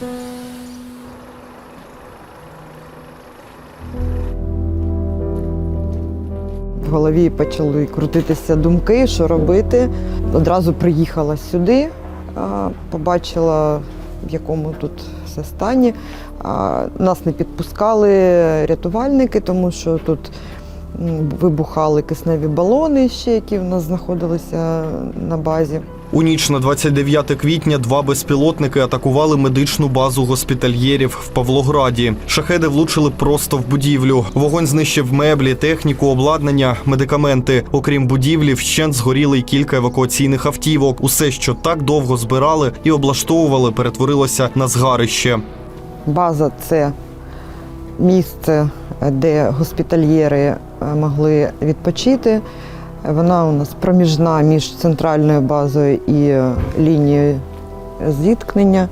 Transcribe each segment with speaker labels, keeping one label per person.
Speaker 1: В голові почали крутитися думки, що робити. Одразу приїхала сюди, побачила, в якому тут все стані. Нас не підпускали рятувальники, тому що тут вибухали кисневі балони, ще які в нас знаходилися на базі.
Speaker 2: У ніч на 29 квітня два безпілотники атакували медичну базу госпітальєрів в Павлограді. Шахеди влучили просто в будівлю. Вогонь знищив меблі, техніку, обладнання, медикаменти. Окрім будівлі, вщент згоріли й кілька евакуаційних автівок. Усе, що так довго збирали і облаштовували, перетворилося на згарище.
Speaker 1: База це місце, де госпітальєри е, могли відпочити. Вона у нас проміжна між центральною базою і е, лінією зіткнення.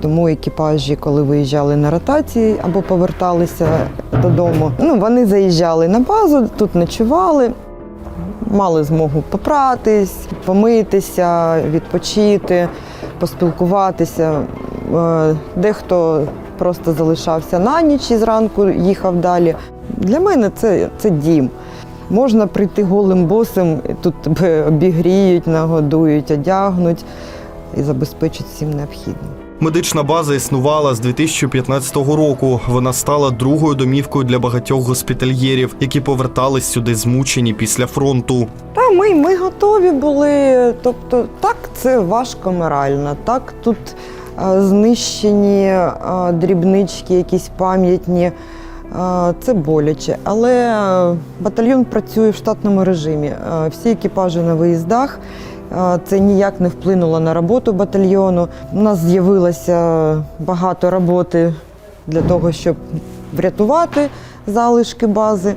Speaker 1: Тому екіпажі, коли виїжджали на ротації або поверталися додому, ну, вони заїжджали на базу, тут ночували, мали змогу попратись, помитися, відпочити, поспілкуватися. Е, Дехто просто залишався на ніч і зранку їхав далі. Для мене це, це дім. Можна прийти голим босим, тут тебе обігріють, нагодують, одягнуть і забезпечать всім необхідним.
Speaker 2: Медична база існувала з 2015 року. Вона стала другою домівкою для багатьох госпітальєрів, які повертались сюди змучені після фронту.
Speaker 1: Та ми, ми готові були. Тобто, так, це важко морально, так тут знищені е, дрібнички, якісь пам'ятні. е, Це боляче, але е, батальйон працює в штатному режимі. Е, Всі екіпажі на виїздах. Е, Це ніяк не вплинуло на роботу батальйону. У нас з'явилося багато роботи для того, щоб врятувати залишки бази,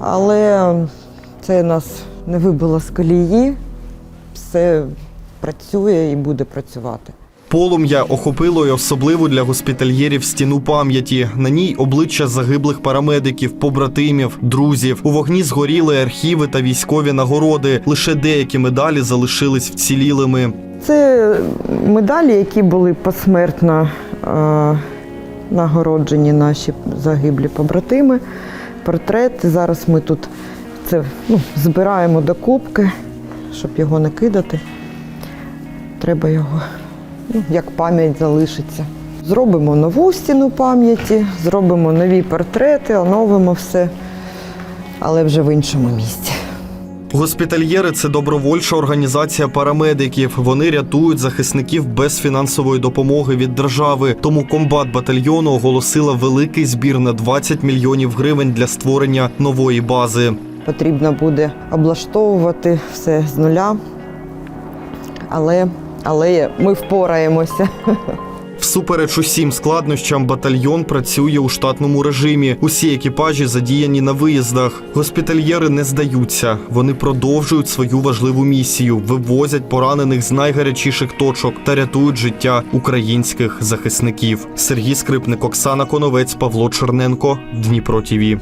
Speaker 1: але це нас не вибило з колії. Все працює і буде працювати.
Speaker 2: Полум'я охопило й особливу для госпітальєрів стіну пам'яті. На ній обличчя загиблих парамедиків, побратимів, друзів. У вогні згоріли архіви та військові нагороди. Лише деякі медалі залишились вцілілими.
Speaker 1: Це медалі, які були посмертно е, нагороджені наші загиблі побратими. Портрети. Зараз ми тут це ну, збираємо до кубки, щоб його не кидати. Треба його, як пам'ять залишиться. Зробимо нову стіну пам'яті, зробимо нові портрети, оновимо все, але вже в іншому місці.
Speaker 2: Госпітальєри це добровольча організація парамедиків. Вони рятують захисників без фінансової допомоги від держави. Тому комбат батальйону оголосила великий збір на 20 мільйонів гривень для створення нової бази.
Speaker 1: Потрібно буде облаштовувати все з нуля, але, але ми впораємося.
Speaker 2: Всупереч усім складнощам батальйон працює у штатному режимі. Усі екіпажі задіяні на виїздах. Госпітальєри не здаються. Вони продовжують свою важливу місію, вивозять поранених з найгарячіших точок та рятують життя українських захисників. Сергій Скрипник, Оксана Коновець, Павло Черненко, Дніпро ТІВІ.